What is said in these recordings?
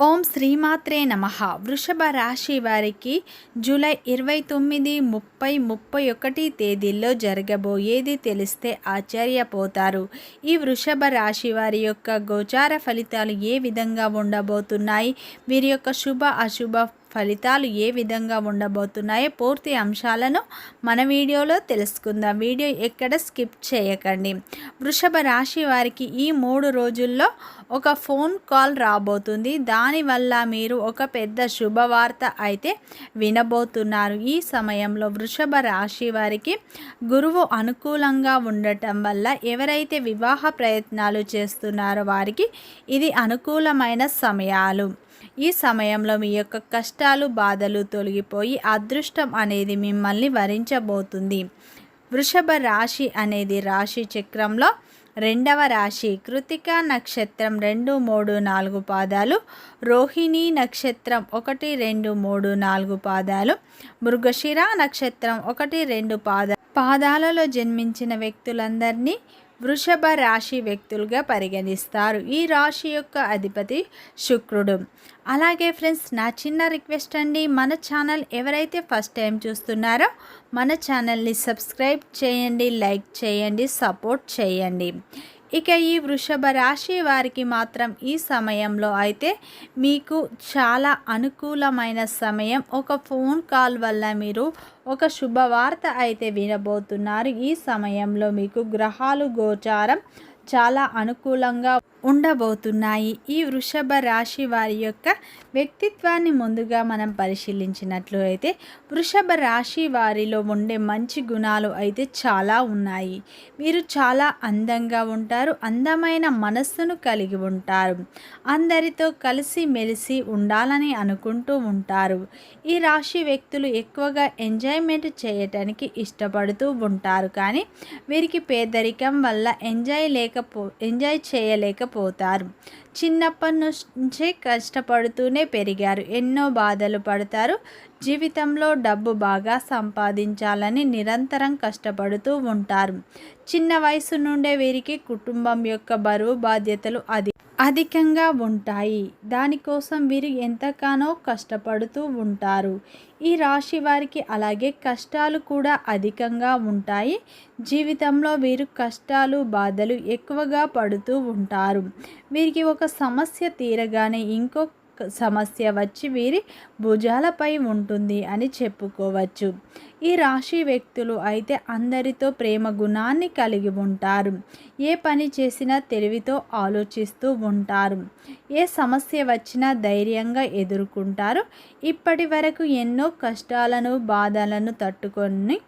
ఓం శ్రీమాత్రే నమ. వృషభ రాశి వారికి జూలై ఇరవై తొమ్మిది ముప్పై ముప్పై ఒకటి తేదీల్లో జరగబోయేది తెలిస్తే ఆశ్చర్యపోతారు. ఈ వృషభ రాశి వారి యొక్క గోచార ఫలితాలు ఏ విధంగా ఉండబోతున్నాయి? వీరి యొక్క శుభ అశుభ ఫలితాలు ఏ విధంగా ఉండబోతున్నాయో పూర్తి అంశాలను మన వీడియోలో తెలుసుకుందాం. వీడియో ఎక్కడ స్కిప్ చేయకండి. వృషభ రాశి వారికి ఈ మూడు రోజుల్లో ఒక ఫోన్ కాల్ రాబోతుంది. దానివల్ల మీరు ఒక పెద్ద శుభవార్త అయితే వినబోతున్నారు. ఈ సమయంలో వృషభ రాశి వారికి గురువు అనుకూలంగా ఉండటం వల్ల ఎవరైతే వివాహ ప్రయత్నాలు చేస్తున్నారో వారికి ఇది అనుకూలమైన సమయాలు. ఈ సమయంలో మీ యొక్క కష్టాలు బాధలు తొలగిపోయి అదృష్టం అనేది మిమ్మల్ని వరించబోతుంది. వృషభ రాశి అనేది రాశి చక్రంలో రెండవ రాశి కృతిక నక్షత్రం రెండు మూడు నాలుగు పాదాలు రోహిణి నక్షత్రం ఒకటి రెండు మూడు నాలుగు పాదాలు మృగశిర నక్షత్రం ఒకటి రెండు పాద పాదాలలో జన్మించిన వ్యక్తులందరినీ వృషభ రాశి వ్యక్తులుగా పరిగణిస్తారు. ఈ రాశి యొక్క అధిపతి శుక్రుడు. అలాగే ఫ్రెండ్స్ నా చిన్న రిక్వెస్ట్ అండి మన ఛానల్ ఎవరైతే ఫస్ట్ టైం చూస్తున్నారో మన ఛానల్ని సబ్స్క్రైబ్ చేయండి లైక్ చేయండి సపోర్ట్ చేయండి. ఇక ఈ వృషభ రాశి వారికి మాత్రం ఈ సమయంలో అయితే మీకు చాలా అనుకూలమైన సమయం. ఒక ఫోన్ కాల్ వల్ల మీరు ఒక శుభవార్త అయితే వినబోతున్నారు. ఈ సమయంలో మీకు గ్రహాలు గోచారం చాలా అనుకూలంగా ఉండబోతున్నాయి. ఈ వృషభ రాశి వారి యొక్క వ్యక్తిత్వాన్ని ముందుగా మనం పరిశీలించినట్లు అయితే వృషభ రాశి వారిలో ఉండే మంచి గుణాలు అయితే చాలా ఉన్నాయి. మీరు చాలా అందంగా ఉంటారు అందమైన మనస్సును కలిగి ఉంటారు. అందరితో కలిసి మెలిసి ఉండాలని అనుకుంటూ ఉంటారు. ఈ రాశి వ్యక్తులు ఎక్కువగా ఎంజాయ్మెంట్ చేయటానికి ఇష్టపడుతూ ఉంటారు. కానీ వీరికి పేదరికం వల్ల ఎంజాయ్ లేక చేయలేకపో ఎంజాయ్ చేయలేకపోతారు. చిన్నప్పటి నుంచే కష్టపడుతూనే పెరిగారు. ఎన్నో బాధలు పడతారు. జీవితంలో డబ్బు బాగా సంపాదించాలని నిరంతరం కష్టపడుతూ ఉంటారు. చిన్న వయసు నుండే వీరికి కుటుంబం యొక్క బరువు బాధ్యతలు అది అధికంగా ఉంటాయి. దానికోసం వీరు ఎంతగానో కష్టపడుతూ ఉంటారు. ఈ రాశి వారికి అలాగే కష్టాలు కూడా అధికంగా ఉంటాయి. జీవితంలో వీరు కష్టాలు బాధలు ఎక్కువగా పడుతూ ఉంటారు. వీరికి ఒక సమస్య తీరగానే ఇంకో సమస్య వచ్చి వీరి భుజాలపై ఉంటుంది అని చెప్పుకోవచ్చు. ఈ రాశి వ్యక్తులు అయితే అందరితో ప్రేమ గుణాన్ని కలిగి ఉంటారు. ఏ పని చేసినా తెలివితో ఆలోచిస్తూ ఉంటారు. ఏ సమస్య వచ్చినా ధైర్యంగా ఎదుర్కొంటారు. ఇప్పటి వరకు ఎన్నో కష్టాలను బాధలను తట్టుకొని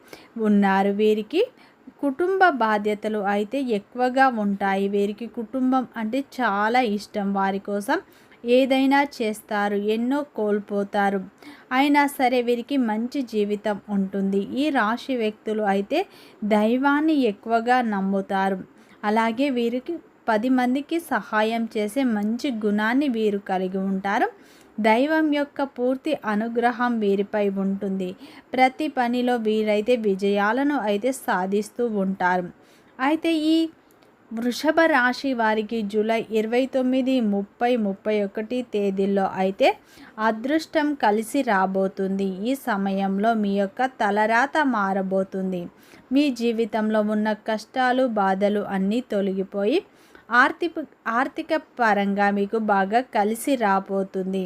ఉన్నారు. వీరికి కుటుంబ బాధ్యతలు అయితే ఎక్కువగా ఉంటాయి. వీరికి కుటుంబం అంటే చాలా ఇష్టం. వారి కోసం ఏదైనా చేస్తారు ఎన్నో కోల్పోతారు. అయినా సరే వీరికి మంచి జీవితం ఉంటుంది. ఈ రాశి వ్యక్తులు అయితే దైవాన్ని ఎక్కువగా నమ్ముతారు. అలాగే వీరికి పది మందికి సహాయం చేసే మంచి గుణాన్ని వీరు కలిగి ఉంటారు. దైవం యొక్క పూర్తి అనుగ్రహం వీరిపై ఉంటుంది. ప్రతి పనిలో వీరైతే విజయాలను అయితే సాధిస్తూ ఉంటారు. అయితే ఈ వృషభ రాశి వారికి జూలై ఇరవై తొమ్మిది ముప్పై ముప్పై ఒకటి తేదీల్లో అయితే అదృష్టం కలిసి రాబోతుంది. ఈ సమయంలో మీ యొక్క తలరాత మారబోతుంది. మీ జీవితంలో ఉన్న కష్టాలు బాధలు అన్నీ తొలగిపోయి ఆర్థిక ఆర్థిక పరంగా మీకు బాగా కలిసి రాబోతుంది.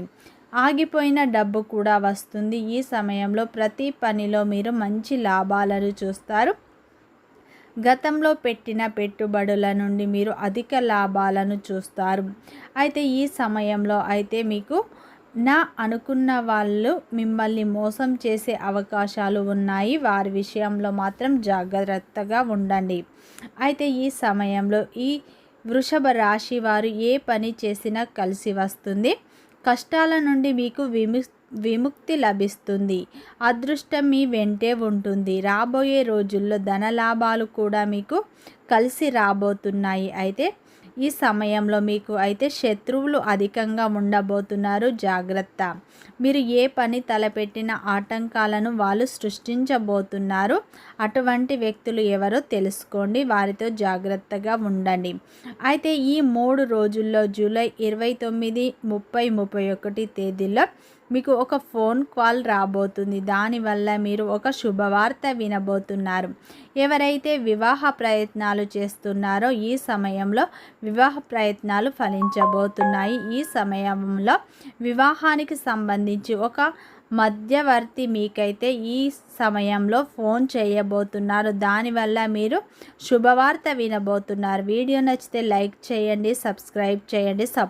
ఆగిపోయిన డబ్బు కూడా వస్తుంది. ఈ సమయంలో ప్రతి పనిలో మీరు మంచి లాభాలను చూస్తారు. గతంలో పెట్టిన పెట్టుబడుల నుండి మీరు అధిక లాభాలను చూస్తారు. అయితే ఈ సమయంలో అయితే మీకు నా అనుకున్న వాళ్ళు మిమ్మల్ని మోసం చేసే అవకాశాలు ఉన్నాయి. వారి విషయంలో మాత్రం జాగ్రత్తగా ఉండండి. అయితే ఈ సమయంలో ఈ వృషభ రాశి వారు ఏ పని చేసినా కలిసి వస్తుంది. కష్టాల నుండి మీకు విము విముక్తి లభిస్తుంది. అదృష్టం మీ వెంటే ఉంటుంది. రాబోయే రోజుల్లో ధన లాభాలు కూడా మీకు కలిసి రాబోతున్నాయి. అయితే ఈ సమయంలో మీకు అయితే శత్రువులు అధికంగా ఉండబోతున్నారు. జాగ్రత్త. మీరు ఏ పని తలపెట్టిన ఆటంకాలను వాళ్ళు సృష్టించబోతున్నారు. అటువంటి వ్యక్తులు ఎవరో తెలుసుకోండి. వారితో జాగ్రత్తగా ఉండండి. అయితే ఈ మూడు రోజుల్లో జూలై ఇరవై తొమ్మిది ముప్పై ముప్పై ఒకటి తేదీల్లో మీకు ఒక ఫోన్ కాల్ రాబోతుంది. దానివల్ల మీరు ఒక శుభవార్త వినబోతున్నారు. ఎవరైతే వివాహ ప్రయత్నాలు చేస్తున్నారో ఈ సమయంలో వివాహ ప్రయత్నాలు ఫలించబోతున్నాయి. ఈ సమయంలో వివాహానికి సంబంధించి ఒక మధ్యవర్తి మీకైతే ఈ సమయంలో ఫోన్ చేయబోతున్నారు. దానివల్ల మీరు శుభవార్త వినబోతున్నారు. వీడియో నచ్చితే లైక్ చేయండి సబ్స్క్రైబ్ చేయండి సపోర్ట్